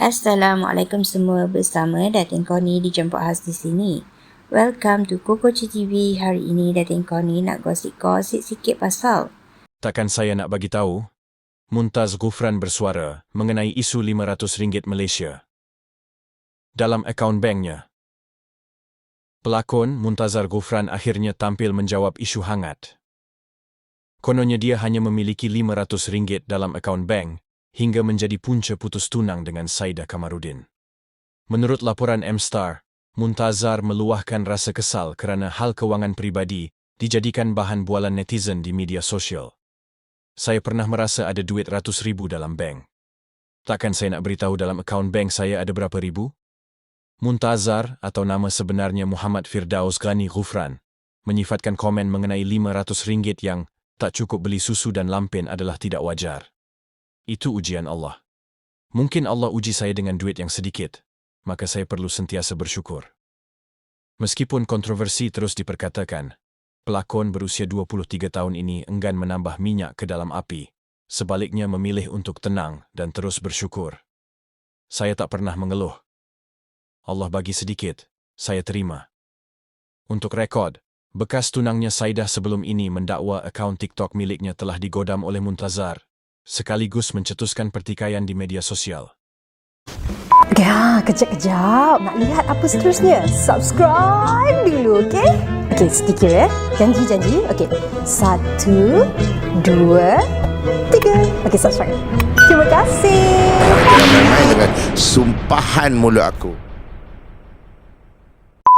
Assalamualaikum semua bersama Datin Koni di Jemput Khas di sini. Welcome to Koko TV. Hari ini Datin Koni nak gosip-gosip sikit pasal Takkan saya nak bagi tahu? Muntaz Gufran bersuara mengenai isu RM500 Malaysia. Dalam akaun banknya, pelakon Muntazar Gufran akhirnya tampil menjawab isu hangat. Kononnya dia hanya memiliki RM500 dalam akaun bank hingga menjadi punca putus tunang dengan Saida Kamarudin. Menurut laporan M-Star, Muntazar meluahkan rasa kesal kerana hal kewangan pribadi dijadikan bahan bualan netizen di media sosial. Saya pernah merasa ada duit ratus ribu dalam bank. Takkan saya nak beritahu dalam akaun bank saya ada berapa ribu? Muntazar atau nama sebenarnya Muhammad Firdaus Ghani Ghufran menyifatkan komen mengenai RM500 yang tak cukup beli susu dan lampin adalah tidak wajar. Itu ujian Allah. Mungkin Allah uji saya dengan duit yang sedikit, maka saya perlu sentiasa bersyukur. Meskipun kontroversi terus diperkatakan, pelakon berusia 23 tahun ini enggan menambah minyak ke dalam api, sebaliknya memilih untuk tenang dan terus bersyukur. Saya tak pernah mengeluh. Allah bagi sedikit, saya terima. Untuk rekod, bekas tunangnya Saidah sebelum ini mendakwa akaun TikTok miliknya telah digodam oleh Muntazar, sekaligus mencetuskan pertikaian di media sosial. Ya, kejap-kejap. Nak lihat apa seterusnya? Subscribe dulu, okey? Okey, sedikit ya. Janji-janji. Okey. Satu, dua, tiga. Okey, subscribe. Terima kasih. Jangan main-main dengan sumpahan mulut aku.